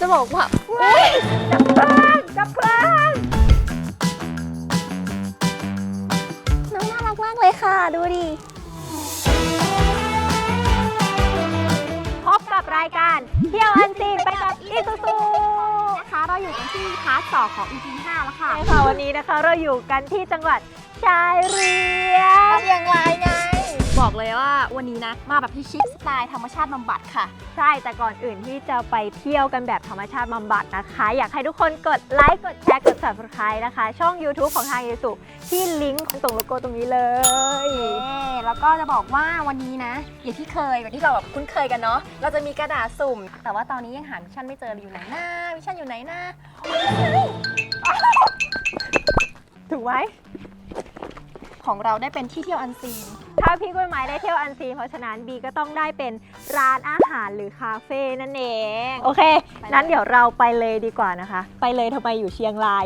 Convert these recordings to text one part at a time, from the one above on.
จะบอกว่าอุ้ยจับเพลิงจับเพลิงน้องน่ารักมากเลยค่ะ ดูดิ พบกับรายการเที่ยวอันซีนไปกับอีซูซูนะคะเราอยู่กันที่พาร์ทสองของ EP 5แล้วค่ะ ใช่ค่ะวันนี้นะคะเราอยู่กันที่จังหวัดชายเรียงทำอย่างไรไง บอกเลยว่าวันนี้นะมาแบบที่ชิคสไตล์ธรรมชาติบำบัดค่ะ ใช่ แต่ก่อนอื่นที่จะไปเที่ยวกันแบบธรรมชาติบำบัดนะคะ อยากให้ทุกคนกดไลค์กดแชร์กด subscribe นะคะ ช่อง YouTube ของทางยูสุที่ลิงก์ตรงโลโก้ตรงนี้เลยเอ๊แล้วก็จะบอกว่าวันนี้นะอย่างที่เคยแบบที่เราแบบคุ้นเคยกันเนาะเราจะมีกระดาษสุ่ม แต่ว่าตอนนี้ยังหามิชชั่นไม่เจอเลยอยู่ไหนนะมิชชั่นอยู่ไหนนะถูกไหม ของเราได้เป็นที่เที่ยวอันซีน ถ้าพี่กล้วยไม้ได้เที่ยวอันซีนเพราะฉะนั้นบีก็ต้องได้เป็นร้านอาหารหรือคาเฟ่นั่นเอง โอเค ไปเลย นั้นเดี๋ยวเราไปเลยดีกว่านะคะ ไปเลยทำไมอยู่เชียงราย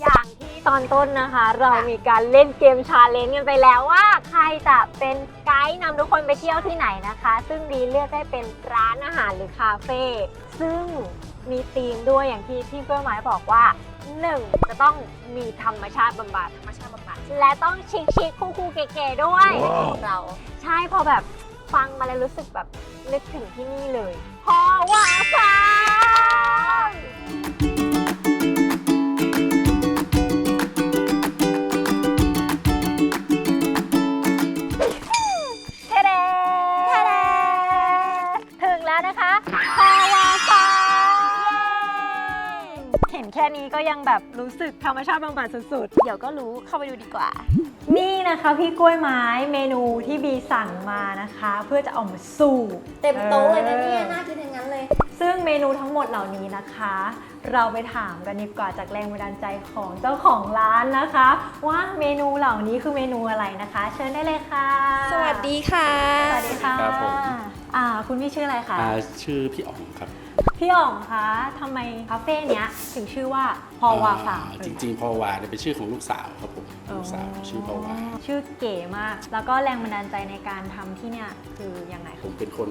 อย่างที่ตอนต้นนะคะ เรามีการเล่นเกมชาเลนจ์กันไปแล้วว่าใครจะเป็นไกด์นำทุกคนไปเที่ยวที่ไหนนะคะ ซึ่งบีเลือกได้เป็นร้านอาหารหรือคาเฟ่ซึ่งมีธีมด้วยอย่างที่พี่กล้วยไม้บอกว่า หนึ่งจะต้องมีธรรมชาติบำบัด ธรรมชาติบำบัดและต้องชิคชิคคู่คู่ๆเก๋ๆด้วยของเรา ใช่พอแบบฟังมาแล้วรู้สึกแบบนึกถึงที่นี่เลย พอว่าฟัง เห็นแค่นี้ก็ยังแบบรู้สึกธรรมชาติบำบัดสุดๆ เดี๋ยวก็รู้เข้าไปดูดีกว่า นี่นะคะพี่กล้วยไม้เมนูที่บีสั่งมานะคะ เพื่อจะเอามาสู้เต็มโต๊ะเลยนะเนี่ยออน่ากินอย่างนั้นเลย ซึ่งเมนูทั้งหมดเหล่านี้นะคะ เราไปถามกันดีกว่าจากแรงบันดาลใจของเจ้าของร้านนะคะ ว่าเมนูเหล่านี้คือเมนูอะไรนะคะ เชิญได้เลยค่ะ สวัสดีค่ะ สวัสดีค่ะครับผม อ่า คุณพี่ชื่ออะไรคะอ่าชื่อพี่อ๋องครับ พี่อ๋องคะทำไมคาเฟ่เนี้ยถึงชื่อว่าพอวาฟาร์มอ่จริงๆ พอวาเนี่ยเป็นชื่อของลูกสาวครับผมลูกสาวชื่อพอวา ชื่อเก๋มาก แล้วก็แรงบันดาลใจในการทำที่เนี่ยคือยังไงผมเป็นคน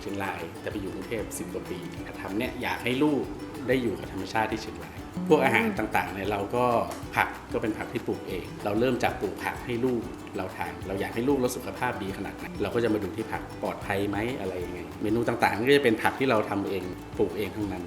เชียงรายแต่ไปอยู่กรุงเทพสิบกว่าปีทำเนี่ยอยากให้ลูกได้อยู่กับธรรมชาติที่เชียงราย พวกอาหารต่างๆเนี่ยเราก็ผักก็เป็นผักที่ปลูกเอง เราเริ่มจากปลูกผักให้ลูกเราทานเราอยากให้ลูกเราสุขภาพดีขนาดไหนเราก็จะมาดูที่ผักปลอดภัยไหมอะไรยังไงเมนูต่างๆก็จะเป็นผักที่เราทำเองปลูกเองทั้งนั้น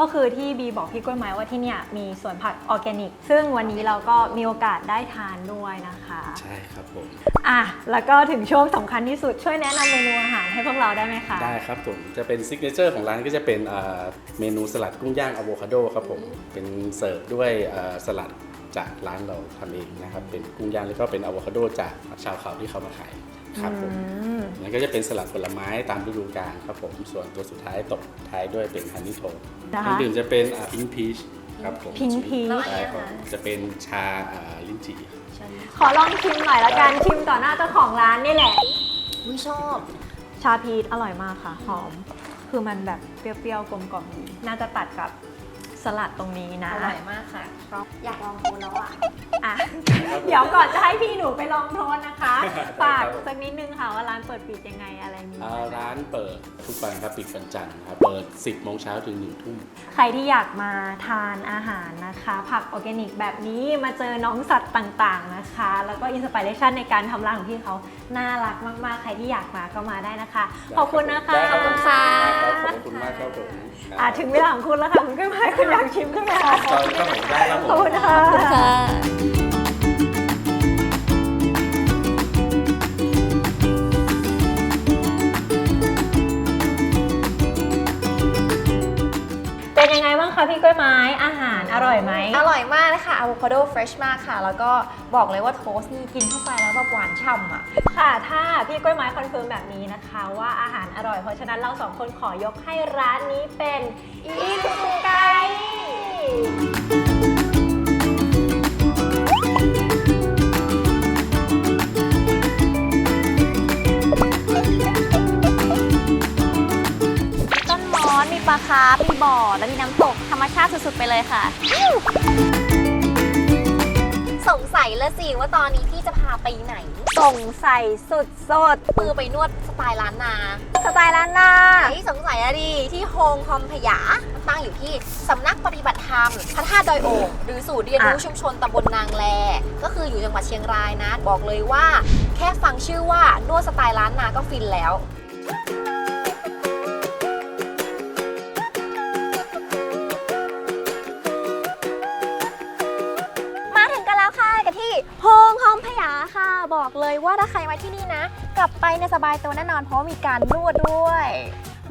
ก็คือที่บีบอกพี่กล้วยไม้ว่าที่เนี่ยมีสวนผักออร์แกนิก ซึ่งวันนี้เราก็มีโอกาสได้ทานด้วยนะคะใช่ครับผมอะแล้วก็ถึงช่วงสำคัญที่สุดช่วยแนะนำเมนูอาหารให้พวกเราได้ไหมคะ ได้ครับผมจะเป็นซิกเนเจอร์ของร้านก็จะเป็นอ่าเมนูสลัดกุ้งย่างอะโวคาโดครับผมเป็นเสิร์ฟด้วยอ่าสลัดจากร้านเราทำเองนะครับเป็นกุ้งย่างแล้วก็เป็นอะโวคาโดจากชาวเขาที่เขามาขาย ครับผมอืมแล้วก็จะเป็นสลัดผลไม้ตามฤดูกาลครับผม ส่วนตัวสุดท้ายตบท้ายด้วยเป็นฮันนี่โทนะเครื่อคะงดื่มจะเป็นพิงพีชครับผม Pink Peach ใช่ครับจะเป็นชาอ่าลิ้นจี่ ขอลองชิมหน่อยละกันชิมต่อหน้าเจ้าของร้านนี่แหละวิชอบ ชาพีชอร่อยมากค่ะ หอม คือมันแบบเปรี้ยวๆกลมกล่อมดีน่าจะตัดกับสลัดตรงนี้นะ อร่อยมากค่ะ อยากลองดูแล้วอะอะ เดี๋ยวก่อนจะให้พี่หนูไปลองโทษนะคะฝากสักนิดนึงค่ะว่าร้านเปิดปิดยังไงอะไรมีอ่าร้านเปิดทุกวันครับปิดวันจันทร์ครับเปิด 10โมงเช้าถึง1ทุ่ม ใครที่อยากมาทานอาหารนะคะ ผักออร์แกนิกแบบนี้มาเจอน้องสัตว์ต่างๆนะคะ แล้วก็อินสปิเรชันในการทำร้านของพี่เขาน่ารักมากๆ ใครที่อยากมาก็มาได้นะคะ ขอบคุณนะคะได้ขอบคุณค่ะรับขอบคุณมากครับผมอะถึงเวลาของคุณแล้วค่ะ คุณก็มาคุณอยากชิมใช่ไหมคะตอนก็ผมได้ครับขอบผมคุณค่ะ ค่ะ คะพี่กล้วยไม้อาหารอร่อยไหมอร่อยมากเลยค่ะอะโวคาโดเฟรชมากค่ะ แล้วก็บอกเลยว่าโทสต์นี่กินเข้าไปแล้วแบบหวานฉ่ำอะ ค่ะ ถ้าพี่กล้วยไม้คอนเฟิร์มแบบนี้นะคะ ว่าอาหารอร่อย เพราะฉะนั้นเราสองคนขอยกให้ร้านนี้เป็นอีสุไก นมีปลาคาร์ฟมีบ่อและมีน้ำตกธรรมชาติสุดๆ ไปเลยค่ะ สงสัยละสิว่าตอนนี้พี่จะพาไปไหน สงสัยสุดสดมือไปนวดสไตล์ล้านนาสไตล์ล้านนาไอ้สงสัยอะดิที่โฮงคอมพยาตั้งอยู่ที่สำนักปฏิบัติธรรมพระธาตุดอยโอ่งหรือศูนย์เรียนรู้ชุมชนตำบลนางแล ก็คืออยู่จังหวัดเชียงรายนะ บอกเลยว่า แค่ฟังชื่อว่านวดสไตล์ล้านนาก็ฟินแล้ว คอมพยาค่ะ บอกเลยว่าถ้าใครมาที่นี่นะ กลับไปในยสบายตัวแน่นอนเพราะว่ามีการนวดด้วย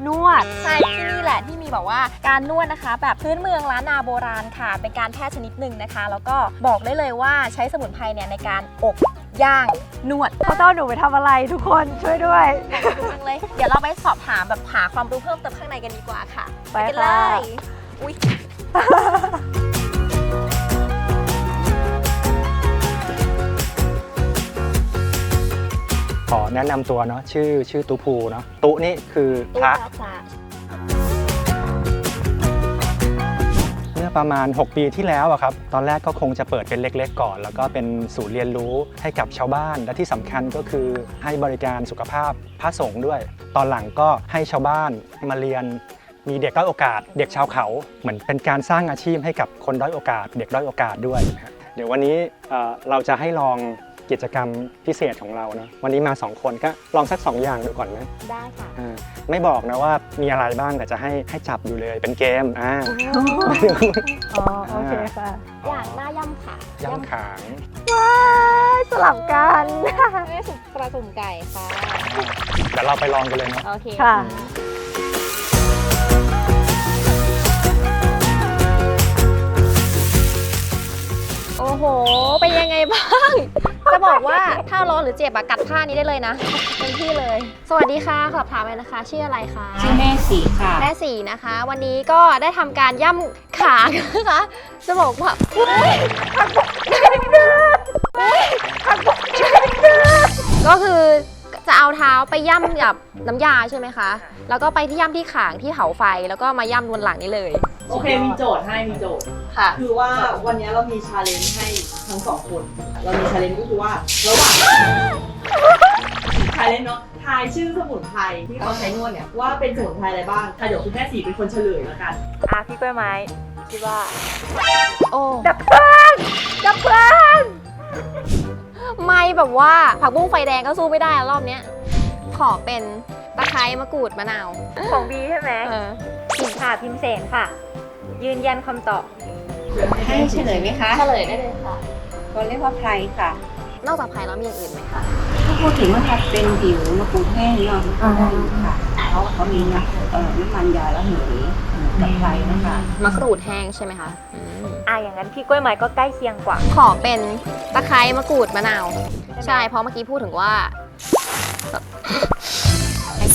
นวดใช่ที่นี่แหละที่มีแบบว่าการนวดนะคะ แบบพื้นเมืองล้านนาโบราณค่ะ เป็นการแพทย์ชนิดหนึ่งนะคะ แล้วก็บอกได้เลยว่าใช้สมุนไพรเนี่ยในการอบย่างนวดเขาต้องหนูไปทำอะไรทุกคนช่วยด้วยมากเลยเดี๋ยวเราไปสอบถามแบบหาความรู้เพิ่มเติมข้างในกันดีกว่าค่ะ ไปกันเลค่ะยอุ้ย ขอแนะนำตัวเนาะชื่อชื่อตุภูเนาะตุนี่คือพระพระเมื่อประมาณ 6 ปีที่แล้วอะครับ ตอนแรกก็คงจะเปิดเป็นเล็ก ๆ ก่อน แล้วก็เป็นศูนย์เรียนรู้ให้กับชาวบ้าน และที่สำคัญก็คือให้บริการสุขภาพพระสงฆ์ด้วย ตอนหลังก็ให้ชาวบ้านมาเรียนมีเด็กด้อยโอกาส เด็กชาวเขาเหมือนเป็นการสร้างอาชีพให้กับคนด้อยโอกาส เด็กด้อยโอกาสด้วยนะฮะเดี๋ยววันนี้เอ่อเราจะให้ลอง กิจกรรมพิเศษของเรานะวันนี้มาสองคนก็ลองสักสองอย่างดูก่อนไหมได้ค่ะอ่าไม่บอกนะว่ามีอะไรบ้างแต่จะให้ให้จับอยู่เลยเป็นเกมอ่า อ๋อโอเคค่ะอย่างหน้าย่ำขาย่ำขางว้ายสลับกันแม่สุกปลาสุ่มไก่ค่ะ เดี๋ยวเราไปลองกันเลยเนาะโอเคค่ะ โอ้โห เป็นยังไงบ้าง จะบอกว่าถ้าร้อนหรือเจ็บอะกัดผ้านี้ได้เลยนะเป็นที่เลย สวัสดีค่ะสอบถามเลยนะคะ ชื่ออะไรคะชื่อแม่สีค่ะแม่สีนะคะ วันนี้ก็ได้ทำการย่ำขานะคะจะบอกว่าก็คือ จะเอาเท้าไปย่ำกับน้ำยาใช่ไหมคะ แล้วก็ไปที่ย่ำที่ขางที่เผาไฟ แล้วก็มาย่ำบนหลังนี้เลย โอเคมีโจทย์ให้มีโจทย์ ค่ะ คือว่าวันนี้เรามีชาเลนจ์ให้ทั้งสองคน เรามีชาเลนจ์ก็คือว่าระหว่างชาเลนจ์เนาะทายชื่อสมุนไพรที่เขาใช้นวดเนี่ยว่าเป็นสมุนไพรอะไรบ้างอะเดี๋ยวคุณแม่สีเป็นคนเฉลยแล้วกันอะพี่กล้วยไม้คิดว่า โอ้ดับเพลิงดับเพลิง ไม่แบบว่าผักบุ้งไฟแดงก็สู้ไม่ได้อะรอบเนี้ยขอเป็นตะไคร้มะกรูดมะนาวของบีใช่ไหมเออพิมพ์ค่ะพิมพ์เสนค่ะ ยืนยันคำตอบให้เฉลยไหมคะเฉลยได้เลยค่ะก็เรียกว่าไพรค่ะ นอกจากไผ่แล้วมีอย่างอื่นไหมคะถ้าพูดถึงว่าถ้าเป็นผิวมะกรูดแห้งเนาะก็ได้ค่ะเพราะว่าเขามีนะเอ่อน้ำมันยาละเหย กับไพรนะคะมะกรูดแห้งใช่ไหมคะอืมอะอย่างนั้นพี่กล้วยไม้ก็ใกล้เคียงกว่า ขอเป็นตะไคร้มะกรูดมะนาว ใช่ เพราะเมื่อกี้พูดถึงว่า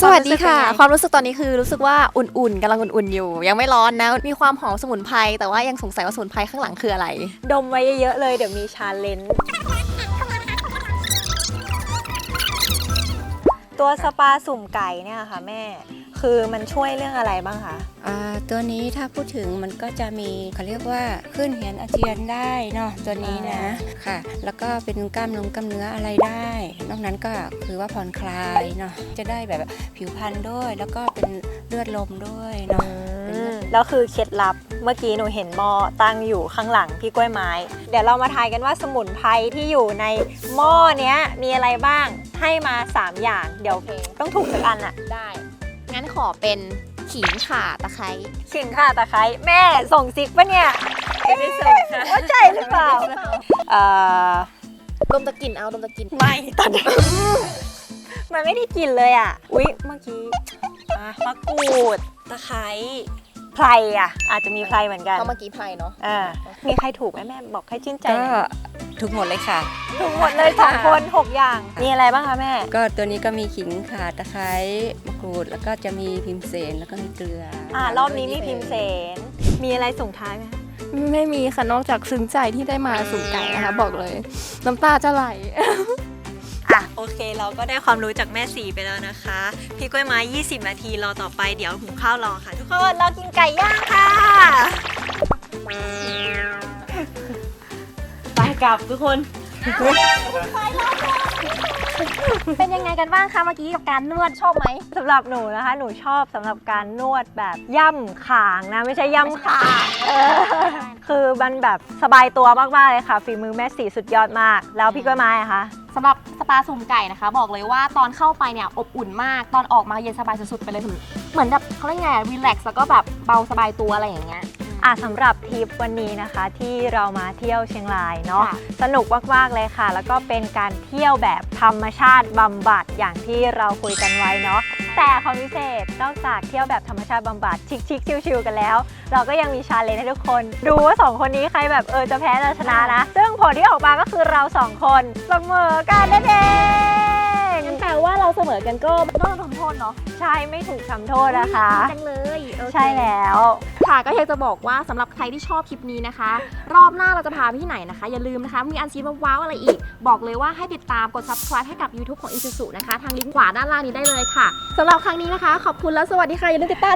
สวัสดีค่ะ ความรู้สึกตอนนี้คือรู้สึกว่าอุ่นๆกำลังอุ่นๆอยู่ ยังไม่ร้อนนะมีความหอมสมุนไพรแต่ว่ายังสงสัยว่าสมุนไพรข้างหลังคืออะไร ดมไว้เยอะๆเลยเดี๋ยวมีชาเลนจ์ตัวสปาสุ่มไก่เนี่ยค่ะแม่ คือมันช่วยเรื่องอะไรบ้างคะอ่าตัวนี้ถ้าพูดถึงมันก็จะมีเขาเรียกว่าขึ้นเหียนอาเจียนได้เนาะตัวนี้นะค่ะ แล้วก็เป็นกล้ามเนื้อกล้ามเนื้ออะไรได้ นอกนั้นก็คือว่าผ่อนคลายเนาะจะได้แบบผิวพรรณด้วย แล้วก็เป็นเลือดลมด้วยเนาะอืมแล้วคือเคล็ดลับเมื่อกี้หนูเห็นหม้อตั้งอยู่ข้างหลังพี่กล้วยไม้ เดี๋ยวเรามาทายกันว่าสมุนไพรที่อยู่ในหม้อเนี้ยมีอะไรบ้างให้มา 3 อย่าง เดี๋ยวโอเคต้องถูกสักอันอะได้งั้น ขอเป็นขิงข่าตะไคร้ขิงค่ะตะไคร้แม่ส่งซิกปะเนี่ยไม่ได้ส่งค่ะว่าใช่หรือเปล่าเอ่อดมตะกลิ่นเอาดมตะกลิ่นไม่ตอนนี้มันไม่ได้กลินเลยอะ อุ๊ย เมื่อกี้อะมะกรูด ตะไคร้ไพรอะ อาจจะมีไพรเหมือนกันเพราะเมื่อกี้ไพรเนาะอ่ามีใครถูกไหมแม่บอกให้ชื่นใจก็หน่อย ทุกหมดเลยค่ะ ถูกหมดเลยสองคนหกอย่าง มีอะไรบ้างคะแม่ ก็ตัวนี้ก็มีขิงข่าตะไคร้มะกรูด แล้วก็จะมีพิมเสนแล้วก็มีเกลืออ่ารอบนี้มีพิมพ์เสน มีอะไรส่งท้ายไหมคะไม่มีค่ะนอกจากซึ้งใจที่ได้มาสุ่มไก่นะคะ บอกเลย น้ำตาจะไหล อะโอเคเราก็ได้ความรู้จากแม่สีไปแล้วนะคะ พี่กล้วยไม้ 20 นาทีรอต่อไปเดี๋ยวหุงข้าวรอค่ะ ทุกคนรอกินไก่ย่างค่ะไป กลับทุกคน เป็นยังไงกันบ้างคะเมื่อกี้กับการนวดชอบไหมสำหรับหนูนะคะ หนูชอบสำหรับการนวดแบบย่ำขางนะ ไม่ใช่ย่ำขางเออคือมันแบบสบายตัวมากๆเลยค่ะ ฝีมือแม่สีสุดยอดมาก แล้วพี่กล้วยไม้อะคะสำหรับสปาสุ่มไก่นะคะ บอกเลยว่าตอนเข้าไปเนี่ยอบอุ่นมากตอนออกมาเย็นสบายสุดๆไปเลยเหมือนแบบเขาเรียกไงรีแลกซ์แล้วก็แบบเบาสบายตัวอะไรอย่างเงี้ย อะสำหรับทริปวันนี้นะคะที่เรามาเที่ยวเชียงรายเนาะค่ะสนุกมากๆเลยค่ะ แล้วก็เป็นการเที่ยวแบบธรรมชาติบำบัดอย่างที่เราคุยกันไว้เนาะแต่ความพิเศษนอกจากเที่ยวแบบธรรมชาติบำบัดชิคๆชิวๆกันแล้ว เราก็ยังมีชาเลนจ์ให้ทุกคน ดูว่าสองคนนี้ใครแบบเออจะแพ้จะชนะนะ ซึ่งผลที่ออกมาก็คือเราสองคนเสมอกันนั่นเองงั้นแปลว่าเราเสมอกันก็ไม่ต้องโดนทำโทษเนาะใช่ไม่ถูกทำโทษนะคะ จังเลยโอเค ใช่แล้ว ค่ะก็อยากจะบอกว่าสำหรับใครที่ชอบคลิปนี้นะคะ รอบหน้าเราจะพาไปที่ไหนนะคะ อย่าลืมนะคะ มีอันซีนว้าวอะไรอีก บอกเลยว่าให้ติดตามกด subscribe ให้กับ YouTube ของ Isuzu นะคะ ทางลิงก์ขวาด้านล่างนี้ได้เลยค่ะสำหรับครั้งนี้นะคะ ขอบคุณและสวัสดีค่ะอย่าลืมติดตาม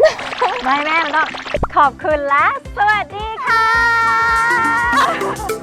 ไม่แม่มันต้องขอบคุณและสวัสดีค่ะ